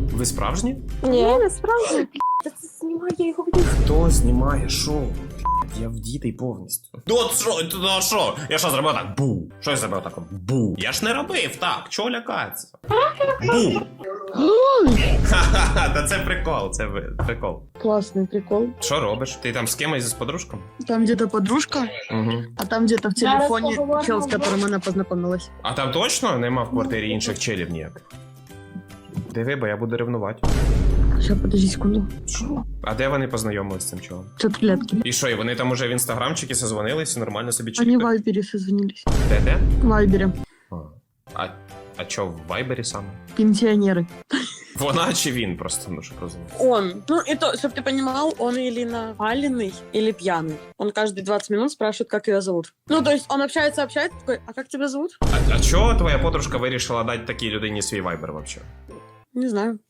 Нет? Ви справжні? Ні, не справді. Та це знімає я його. Хто знімає шоу? Я вдітий повністю. Ну от що, ну а що? Я що зробив так? Бу. Що я зробив так? Бу. Я ж не робив так. Чого лякатися? Бу. Ха-ха-ха, та це прикол, це ви- прикол. Классный прикол. Що робиш? Ти там з кимось з подружком? Там где-то подружка, Угу. а там где-то в телефоне чел, с которым она познакомилась. А там точно нема в квартирі інших челів ніяких? Диви, бо я буду ревнувати. Сейчас, подожди секунду. А де вони познайомилися з цим чолом? Что-то клетки. І що, і вони там уже в інстаграмчики созвонилися, нормально собі Они в чекають? Вайбере созвонились. Де де? В Вайбере. А, а, а чо, в Вайбері саме? Пенсионеры. Вона чи він просто, ну щоб розуміти. Он. Ну, и то, чтобы ты понимал, он или наваленный, или пьяный. Он каждые 20 минут спрашивает, как ее зовут. Ну, то есть он общается, общается, такой, а как тебя зовут? А, а чого твоя подружка вирішила дати такій людині свій вайбер вообще? Не знаю.